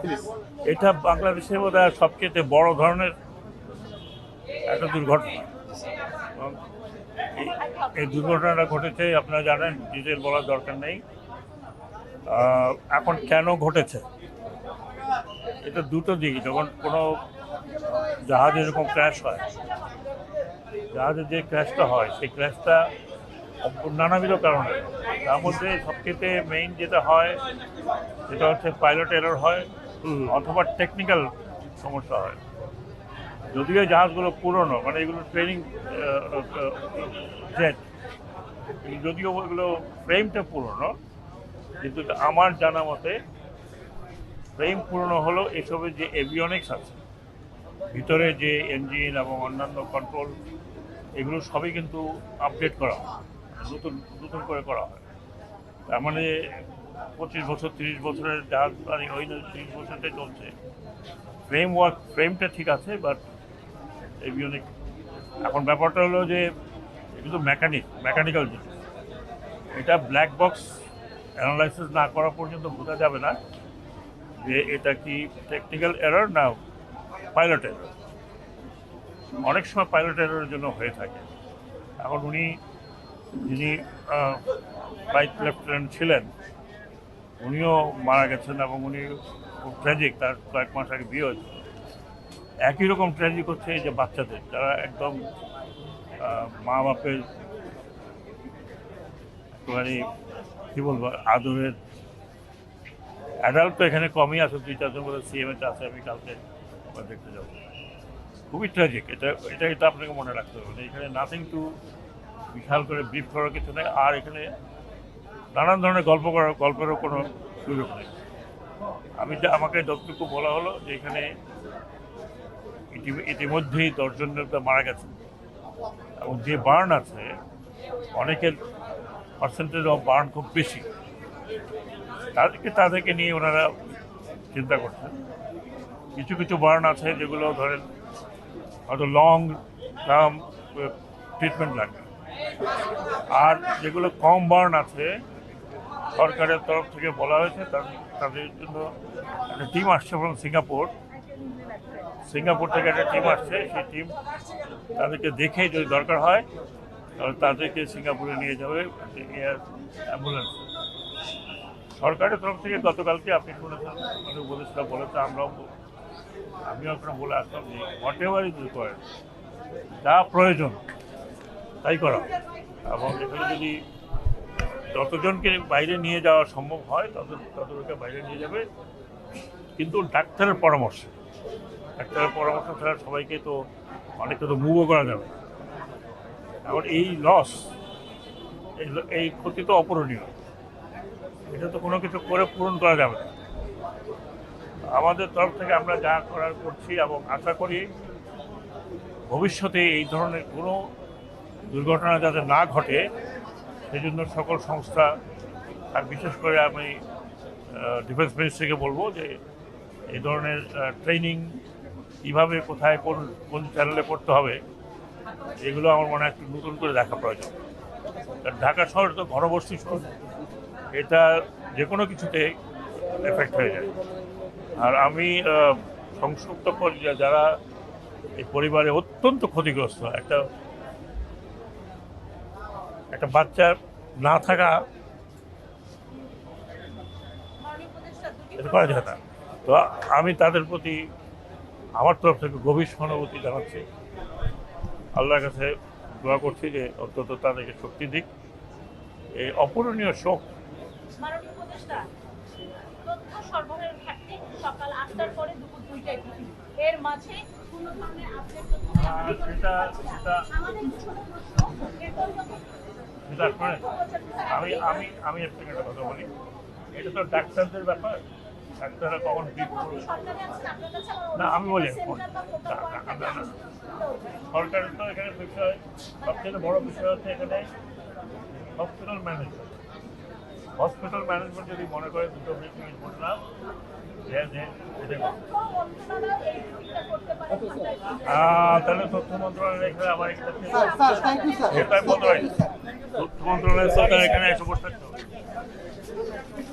Please এটা বাংলাদেশের বোধ হয় সবচেয়ে বড় ধরনের একটা দুর্ঘটনা। এই দুর্ঘটনাটা ঘটেছে, আপনারা জানেন ডিটেল বলার দরকার নেই। এখন কেন ঘটেছে? এটা দুটো দিক যখন কোনো জাহাজ এরকম ক্র্যাশ হয় জাহাজের যে ক্র্যাশটা হয়, সেই ক্র্যাশটা নানাবিধ কারণে। তার মধ্যে সবচেয়ে মেইন যেটা হয় সেটা হচ্ছে পাইলট এরর হয় অথবা টেকনিক্যাল সমস্যা হয়। যদিও জাহাজগুলো পুরনো মানে এগুলো ট্রেনিং জেট যদিও এগুলো ফ্রেমটা পুরনো কিন্তু আমার জানা মতে ফ্রেম পুরনো হলো এসবের যে এভিয়নিক্স আছে। ভিতরে যে ইঞ্জিন এবং অন্যান্য কন্ট্রোল এগুলো সবই কিন্তু আপডেট করা হয়। নতুন নতুন করে করা হয়। তার মানে পঁচিশ বছর, তিরিশ বছরের জাহাজ মানে ওই তিরিশ বছরতে চলছে। ফ্রেম ওয়ার্ক ফ্রেমটা ঠিক আছে বাট এভিয়নিক এখন ব্যাপারটা হলো যে এগুলো মেকানিক মেকানিক্যাল জিনিস। এটা ব্ল্যাক বক্স অ্যানালাইসিস না করা পর্যন্ত বোঝা যাবে না যে এটা কি টেকনিক্যাল এরর না পাইলট এরর অনেক সময় পাইলট এররের জন্য হয়ে থাকে। এখন উনি যিনি ফ্লাইট লেফটেন্যান্ট ছিলেন, উনিও মারা গেছেন এবং উনি খুব ট্র্যাজিক তার কয়েক মাস আগে বিয়ে হয়েছিল একই রকম ট্র্যাজিক হচ্ছে এই যে বাচ্চাদের, যারা একদম মা বাপের একটুখানি কী বলব, আদরের অ্যাডাল্ট তো এখানে কমই আছে, দুই চারজন বলে সিএমএতে আছে আমি কালকে দেখতে যাব। খুবই ট্র্যাজিক এটা এটা এটা আপনাকে মনে রাখতে হবে। এখানে নাথিং টু বিশাল করে ব্রিফ করার কিছু নেই। আর এখানে নানান ধরনের গল্প করার, গল্পেরও কোনো সুযোগ নেই। আমি আমাকে যতটুকু বলা হলো যে এখানে ইতি- ইতিমধ্যেই দশজন লোকটা মারা গেছে। এবং যে বার্ন আছে, অনেকের পার্সেন্টেজ অফ বার্ন খুব বেশি। তাদেরকে তাদেরকে নিয়ে ওনারা চিন্তা করছেন। কিছু কিছু বার্ন আছে যেগুলো ধরেন হয়তো লং টার্ম ট্রিটমেন্ট লাগবে আর যেগুলো কম বার্ন আছে, সরকারের তরফ থেকে বলা হয়েছে তাদের জন্য একটা টিম আসছে from সিঙ্গাপুর। সিঙ্গাপুর থেকে একটা টিম আসছে, সেই টিম তাদেরকে দেখে যদি দরকার হয়, তাহলে তাদেরকে সিঙ্গাপুরে নিয়ে যাবে এয়ার অ্যাম্বুলেন্স। সরকারের তরফ থেকে গতকালকে আপনি শুনেছেন আমি বলেছিলাম বলেছে, আমরাও আমিও আপনার বলে আসলাম যে হোয়াট এভার ইজ রিকোয়ার্ড যা প্রয়োজন তাই করা এবং এখানে যদি যতজনকে বাইরে নিয়ে যাওয়া সম্ভব হয়, তত ততজনকে বাইরে নিয়ে যাবে। কিন্তু ডাক্তারের পরামর্শ। ডাক্তারের পরামর্শ ছাড়া সবাইকে তো অনেকটা তো মুভও করা যাবে। এখন এই লস এই ক্ষতি তো অপূরণীয়। এটা তো কোনো কিছু করে পূরণ করা যাবে না। আমাদের তরফ থেকে আমরা যা করার করছি এবং আশা করি ভবিষ্যতে এই ধরনের কোনো দুর্ঘটনা যাতে না ঘটে, সেজন্য সকল সংস্থা, আর বিশেষ করে আমি ডিফেন্স মিনিস্ট্রিকে বলব যে এই ধরনের ট্রেনিং কীভাবে, কোথায়, কোন কোন চ্যানেলে করতে হবে, এগুলো আমার মনে হয় একটু নতুন করে দেখা প্রয়োজন। ঢাকা শহর তো ঘনবস্তি শহর, এটা যে কোনো কিছুতে এফেক্ট হয়ে যায়। আর আমি পর্যায়ে যারা এই পরিবারে অত্যন্ত ক্ষতিগ্রস্ত, একটা একটা বাচ্চার না থাকা এটা করা যায় না। তো আমি তাদের প্রতি আমার তরফ থেকে গভীর সহানুভূতি জানাচ্ছি। আল্লাহর কাছে দোয়া করছি যে অন্তত তাদেরকে শক্তি দিক। এই অপূরণীয় শোক সেটা সেটা সেটা আমি আমি আমি আপনাকে একটা কথা বলি। এটা তো ডাক্তারদের ব্যাপার। ডাক্তাররা কখন আমার না আমি বলি। সরকারের তো এখানে বিষয় সবচেয়ে বড় বিষয় হচ্ছে এখানে হসপিটাল ম্যানেজমেন্ট হসপিটাল ম্যানেজমেন্ট যদি মনে করে দুটো করতে পারে? তাহলে তথ্য মন্ত্রণালয় এখানে আমার এখানে মন্ত্রণালয়ের সরকার এখানে এসে বসে